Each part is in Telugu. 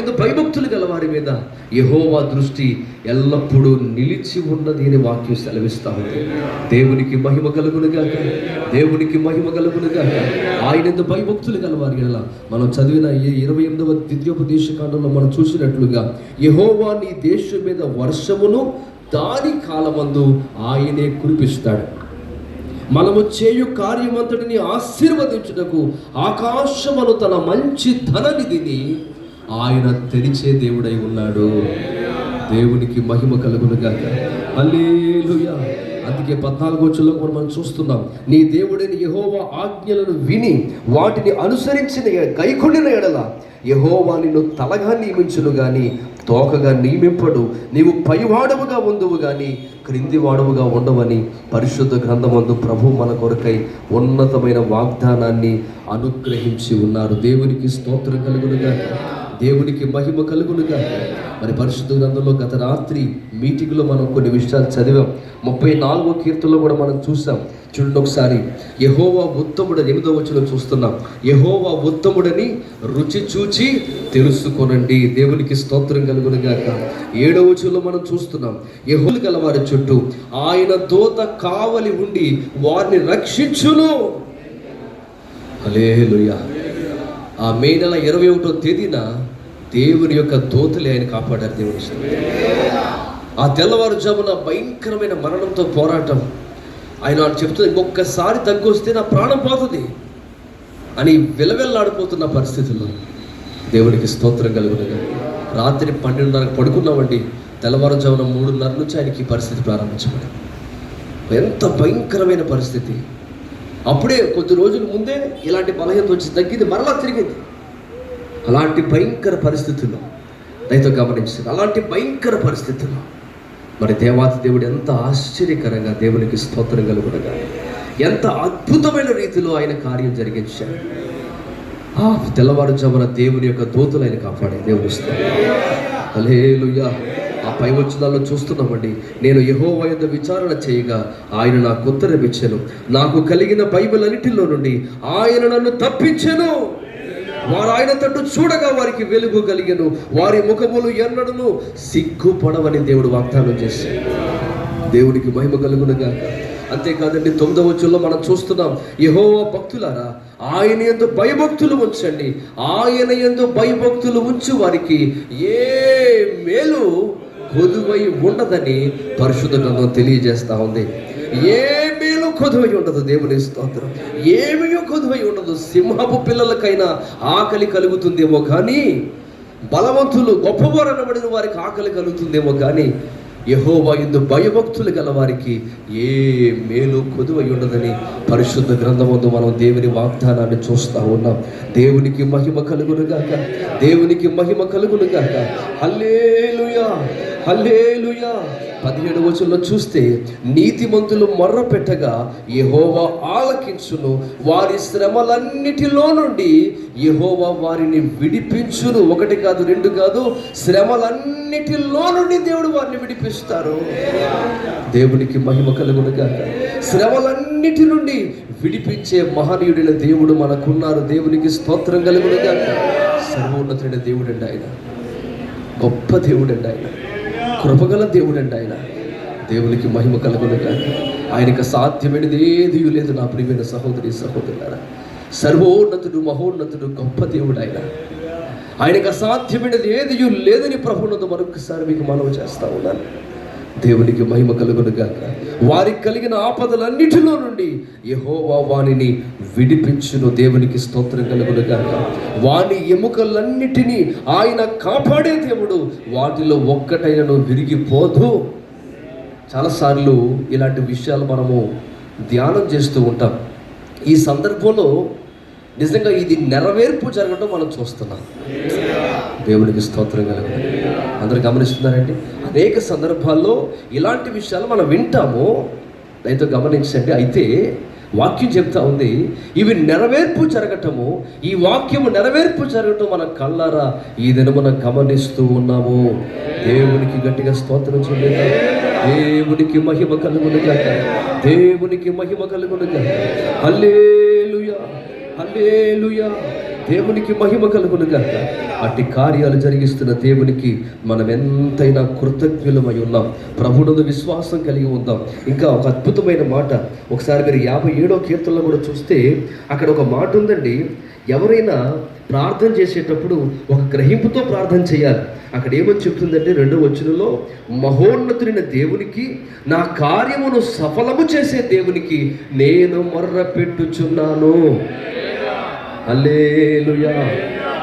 భయభక్తులు గల వారి మీద యహోవా దృష్టి ఎల్లప్పుడూ నిలిచి ఉన్నది అని వాక్యం సెలవిస్తా ఉంది. దేవునికి మహిమ కలుగునుగాక దేవునికి మహిమ కలుగునుగాక ఆయన ఎందు భయభక్తులు గల వారి మనం చదివిన ఈ ఇరవై ఎనిమిదవ ద్వితీయోపదేశ కాండంలో మనం చూసినట్లుగా యహోవా నీ దేశం మీద వర్షమును దాని కాలమందు ఆయనే కురిపిస్తాడు. మనము చేయు కార్యమంతటిని ఆశీర్వదించుటకు ఆకాశమును తన మంచి ధననిధిని ఆయన తెరిచే దేవుడై ఉన్నాడు. దేవునికి మహిమ కలుగునుగాక అల్లేలుయా అందుకే పద్నాలుగు వచ్చులో కూడా మనం చూస్తున్నాం. నీ దేవుడైన యహోవా ఆజ్ఞలను విని వాటిని అనుసరించిన గైకొండిన ఎడల యహోవా నిన్ను తలగా నియమించును కానీ తోకగా నియమింపడు. నీవు పైవాడవుగా ఉందువు కానీ క్రింది వాడవుగా ఉండవని పరిశుద్ధ గ్రంథమందు ప్రభు మన కొరకై ఉన్నతమైన వాగ్దానాన్ని అనుగ్రహించి ఉన్నారు. దేవునికి స్తోత్రం కలుగునుగా దేవునికి మహిమ కలుగునుగా మరి పరిశుద్ధ గ్రంథంలో గత రాత్రి మీటింగ్లో మనం కొన్ని విషయాలు చదివాం. ముప్పై నాలుగో కీర్తనలో కూడా మనం చూసాం. చూడండి ఒకసారి. యహోవా ఉత్తముడని ఎనిమిదో వచ్చిన చూస్తున్నాం. యహోవా ఉత్తముడని రుచి చూచి తెలుసుకొనండి. దేవునికి స్తోత్రం కలుగునుగాక. ఏడవ వచనంలో మనం చూస్తున్నాం. యహోలు గలవారి చుట్టూ ఆయన దోత కావలి ఉండి వారిని రక్షించును. హల్లెలూయా. ఆ మే నెల ఇరవై ఒకటో తేదీన దేవుని యొక్క దోతలే ఆయన కాపాడారు దేవుని ఆ తెల్లవారుజామున భయంకరమైన మరణంతో పోరాటం. ఆయన చెప్తుంది ఒక్కసారి తగ్గొస్తే నా ప్రాణం పోతుంది అని విలవెల్లాడిపోతున్న పరిస్థితుల్లో దేవునికి స్తోత్రం కలుగునగా. రాత్రి పన్నెండున్నరకు పడుకున్నామండి. తెల్లవారుజామున మూడున్నర నుంచి ఆయనకి పరిస్థితి ప్రారంభించబడింది. ఎంత భయంకరమైన పరిస్థితి. అప్పుడే కొద్ది రోజుల ముందే ఇలాంటి బలహీనత వచ్చి తగ్గింది మరలా తిరిగింది. అలాంటి భయంకర పరిస్థితుల్లో దయతో గమనించారు అలాంటి భయంకర పరిస్థితుల్లో మరి దేవాతి దేవుడు ఎంత ఆశ్చర్యకరంగా దేవునికి స్తోత్రం కలుగునగా ఎంత అద్భుతమైన రీతిలో ఆయన కార్యం జరిగించాడు. ఆ తెల్లవారుజామున దేవుని యొక్క దూతలు ఆయన కాపాడే దేవుని అలేలుయ్యా ఆ పై వచ్చినాల్లో చూస్తున్నామండి. నేను యహోవా యొక్క విచారణ చేయగా ఆయన నాకు కొత్త ఇచ్చాను నాకు కలిగిన బైబిల్ అన్నిటిలో నుండి ఆయన నన్ను తప్పించెను. వారు ఆయన తట్టు చూడగా వారికి వెలుగు కలిగను. వారి ముఖములు ఎన్నడను సిగ్గుపడవని దేవుడు వాగ్దానం చేశాడు. దేవునికి మహిమ కలుగునగా. అంతేకాదండి తొమ్మిదవ వచ్చుల్లో మనం చూస్తున్నాం యహోవా భక్తులారా ఆయన ఎందు భయభక్తులు ఉంచండి. ఆయన ఎందు భయభక్తులు ఉంచు వారికి ఏ మేలు కొదువై ఉండదని పరిశుద్ధ గ్రంథం తెలియజేస్తూ ఉంది. ఏమీలో కొదువై ఉండదు దేవుని స్తోత్రం. ఏమీ కొదువై ఉండదు. సింహపు పిల్లలకైనా ఆకలి కలుగుతుందేమో కానీ బలవంతులు గొప్పవారు అనబడిన వారికి ఆకలి కలుగుతుందేమో కానీ యహోవా ఇందు భయభక్తులు గల వారికి ఏ మేలు కొదువై ఉండదని పరిశుద్ధ గ్రంథమందు మనం దేవుని వాగ్దానాన్ని చూస్తూ ఉన్నాం. దేవునికి మహిమ కలుగునుగాక. దేవునికి మహిమ కలుగునుగాక. హల్లేలుయా. హల్లేలుయా. పదిహేడు వచనంలో చూస్తే నీతిమంతులు మొర్ర పెట్టగా యహోవా ఆలకించును. వారి శ్రమలన్నిటిలో నుండి యహోవా వారిని విడిపించును. ఒకటి కాదు రెండు కాదు శ్రమలన్నిటిలో నుండి దేవుడు వారిని విడిపిస్తారు. దేవునికి మహిమ కలుగునుగా శ్రమలన్నిటి నుండి విడిపించే మహనీయుడైన దేవుడు మనకున్నారు. దేవునికి స్తోత్రం కలుగునుగా సర్వోన్నతుడైన దేవుడండి ఆయన. గొప్ప దేవుడండి ఆయన. కృపగల దేవుడండి ఆయన. దేవునికి మహిమ కలుగునుగా. ఆయనకు సాధ్యమైనది ఏది లేదు నా ప్రియమైన సహోదరి సహోదరులారా. సర్వోన్నతుడు మహోన్నతుడు గొప్ప దేవుడు ఆయన. ఆయనకు అసాధ్యమైనది ఏది లేదని ప్రభువునతో మరొకసారి మీకు మనవి చేస్తా ఉన్నాను. దేవునికి మహిమ కలుగునుగాక. వారికి కలిగిన ఆపదలన్నిటిలో నుండి యహోవా వాణిని విడిపించును. దేవునికి స్తోత్రం కలుగునుగాక. వాని ఎముకలన్నిటినీ ఆయన కాపాడే దేవుడు వాటిలో ఒక్కటైనను విరిగిపోదు. చాలాసార్లు ఇలాంటి విషయాలు మనము ధ్యానం చేస్తూ ఉంటాం. ఈ సందర్భంలో నిజంగా ఇది నెరవేర్పు జరగడం మనం చూస్తున్నాం. దేవునికి స్తోత్రం కలగదు అందరూ గమనిస్తున్నారండి? అనేక సందర్భాల్లో ఇలాంటి విషయాలు మనం వింటాము. దయతో గమనించండి. అయితే వాక్యం చెప్తా ఉంది ఇవి నెరవేర్పు జరగటము ఈ వాక్యము నెరవేర్పు జరగటం మన కళ్ళారా ఈ దినమున గమనిస్తూ ఉన్నాము. దేవునికి గట్టిగా స్తోత్రం చేయలేదు దేవునికి మహిమ కలుగునుగా దేవునికి మహిమ కలుగునుగా హల్లేలుయా హల్లేలుయా. దేవునికి మహిమ కలుగును గాక అట్టి కార్యాలు జరిగిస్తున్న దేవునికి మనం ఎంతైనా కృతజ్ఞులమై ఉన్నాం. ప్రభుడు విశ్వాసం కలిగి ఉందాం. ఇంకా ఒక అద్భుతమైన మాట ఒకసారి మీరు యాభై ఏడో కీర్తనలో కూడా చూస్తే అక్కడ ఒక మాట ఉందండి. ఎవరైనా ప్రార్థన చేసేటప్పుడు ఒక గ్రహింపుతో ప్రార్థన చేయాలి. అక్కడ ఏమని చెప్తుందంటే రెండో వచనంలో మహోన్నతుడైన దేవునికి నా కార్యమును సఫలము చేసే దేవునికి నేను మొర్ర పెట్టుచున్నాను అల్లేలుయా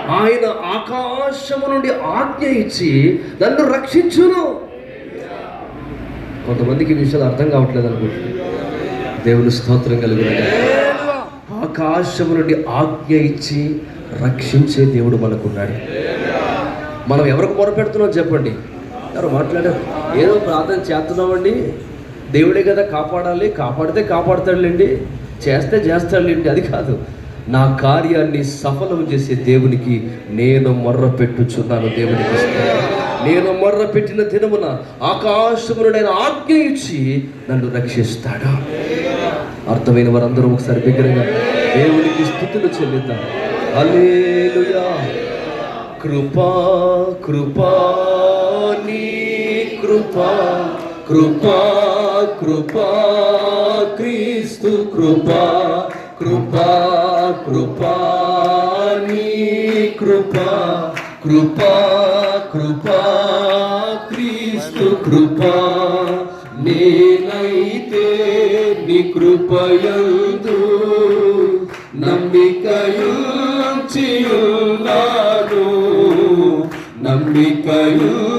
ఆయన ఆకాశము నుండి ఆజ్ఞ ఇచ్చి నన్ను రక్షించును. కొంతమందికి విషయాలు అర్థం కావట్లేదు అనుకుంటున్నాను. దేవుని స్తోత్రం కలిగిన ఆకాశము నుండి ఆజ్ఞ ఇచ్చి రక్షించే దేవుడు మనకున్నాడు. మనం ఎవరికి మొరపెడుతున్నాం చెప్పండి? ఎవరు మాట్లాడారు? ఏదో ప్రార్థన చేస్తున్నామండి. దేవుడే కదా కాపాడాలి. కాపాడితే కాపాడతాడులేండి. చేస్తే చేస్తాడులేండి. అది కాదు. నా కార్యాన్ని సఫలం చేసే దేవునికి నేను మొర్ర పెట్టుచున్నాను దేవునికి నేను మొర్ర పెట్టిన దినమున ఆకాశమునుడైన ఆజ్ఞ ఇచ్చి నన్ను రక్షిస్తాడు? అర్థమైన వారందరూ ఒకసారి బిగ్గరగా దేవునికి స్థుతులు చెల్లిద్దాం. హల్లెలూయా. కృపా కృపా నీ కృపా కృపా కృపా క్రీస్తు కృపా కృపా. కృపా నీ కృపా కృపా కృపా క్రీస్తు కృపా. నేనైతే నీ కృపయందు నమ్మికయుంచియున్నాను. నమ్మికయు